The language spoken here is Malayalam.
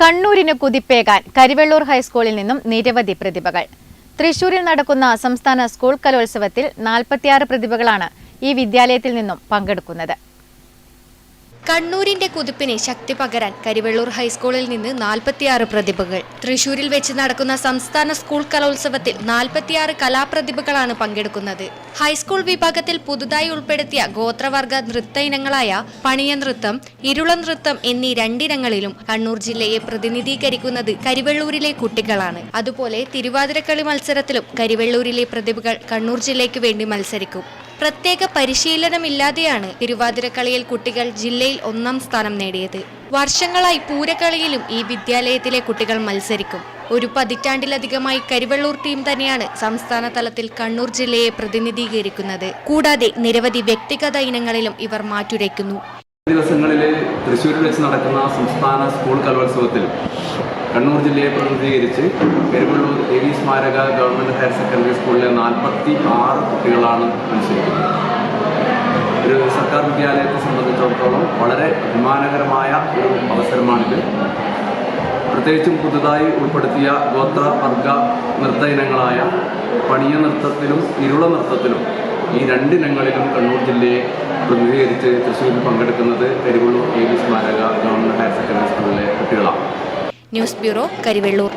കണ്ണൂരിന് കുതിപ്പേകാൻ കരിവെള്ളൂർ ഹൈസ്കൂളിൽ നിന്നും നിരവധി പ്രതിഭകൾ. തൃശൂരിൽ നടക്കുന്ന സംസ്ഥാന സ്കൂൾ കലോത്സവത്തിൽ നാൽപ്പത്തിയാറ് പ്രതിഭകളാണ് ഈ വിദ്യാലയത്തിൽ നിന്നും പങ്കെടുക്കുന്നത്. കണ്ണൂരിന്റെ കുതിപ്പിന് ശക്തി പകരാൻ കരിവെള്ളൂർ ഹൈസ്കൂളിൽ നിന്ന് നാൽപ്പത്തിയാറ് പ്രതിഭകൾ. തൃശൂരിൽ വെച്ച് നടക്കുന്ന സംസ്ഥാന സ്കൂൾ കലോത്സവത്തിൽ നാൽപ്പത്തിയാറ് കലാപ്രതിഭകളാണ് പങ്കെടുക്കുന്നത്. ഹൈസ്കൂൾ വിഭാഗത്തിൽ പുതുതായി ഉൾപ്പെടുത്തിയ ഗോത്രവർഗ നൃത്ത ഇനങ്ങളായ പണിയ നൃത്തം ഇരുള നൃത്തം എന്നീ രണ്ടിനങ്ങളിലും കണ്ണൂർ ജില്ലയെ പ്രതിനിധീകരിക്കുന്നത് കരിവെള്ളൂരിലെ കുട്ടികളാണ്. അതുപോലെ തിരുവാതിരക്കളി മത്സരത്തിലും കരിവെള്ളൂരിലെ പ്രതിഭകൾ കണ്ണൂർ ജില്ലയ്ക്ക് വേണ്ടി മത്സരിക്കും. പ്രത്യേക പരിശീലനമില്ലാതെയാണ് തിരുവാതിരക്കളിയിൽ കുട്ടികൾ ജില്ലയിൽ ഒന്നാം സ്ഥാനം നേടിയത്. വർഷങ്ങളായി പൂരക്കളിയിലും ഈ വിദ്യാലയത്തിലെ കുട്ടികൾ മത്സരിക്കും. ഒരു പതിറ്റാണ്ടിലധികമായി കരിവെള്ളൂർ ടീം തന്നെയാണ് സംസ്ഥാന തലത്തിൽ കണ്ണൂർ ജില്ലയെ പ്രതിനിധീകരിക്കുന്നത്. കൂടാതെ നിരവധി വ്യക്തിഗത ഇനങ്ങളിലും ഇവർ മാറ്റുരയ്ക്കുന്നു. ദിവസങ്ങളിൽ തൃശ്ശൂരിൽ വെച്ച് നടക്കുന്ന സംസ്ഥാന സ്കൂൾ കലോത്സവത്തിൽ കണ്ണൂർ ജില്ലയെ പ്രതിനിധീകരിച്ച് പെരുവള്ളൂർ എ വി സ്മാരക ഗവൺമെന്റ് ഹയർ സെക്കൻഡറി സ്കൂളിലെ നാൽപ്പത്തി ആറ് കുട്ടികളാണ് മത്സരിക്കുന്നത്. ഒരു സർക്കാർ വിദ്യാലയത്തെ സംബന്ധിച്ചിടത്തോളം വളരെ അഭിമാനകരമായ ഒരു അവസരമാണിത്. പ്രത്യേകിച്ചും പുതുതായി ഉൾപ്പെടുത്തിയ ഗോത്ര വർഗ നൃത്ത ഇനങ്ങളായ പണിയ നൃത്തത്തിലും ഇരുള നൃത്തത്തിലും ഈ രണ്ടിനങ്ങളിലും കണ്ണൂർ ജില്ലയെ പ്രതിനിധീകരിച്ച് തൃശ്ശൂരിൽ പങ്കെടുക്കുന്നത് കരിവള്ളൂർ എ ബി സ്മാരക ഗവൺമെന്റ് ഹയർ സെക്കൻഡറി സ്കൂളിലെ കുട്ടികളാണ്. News bureau Karivellur.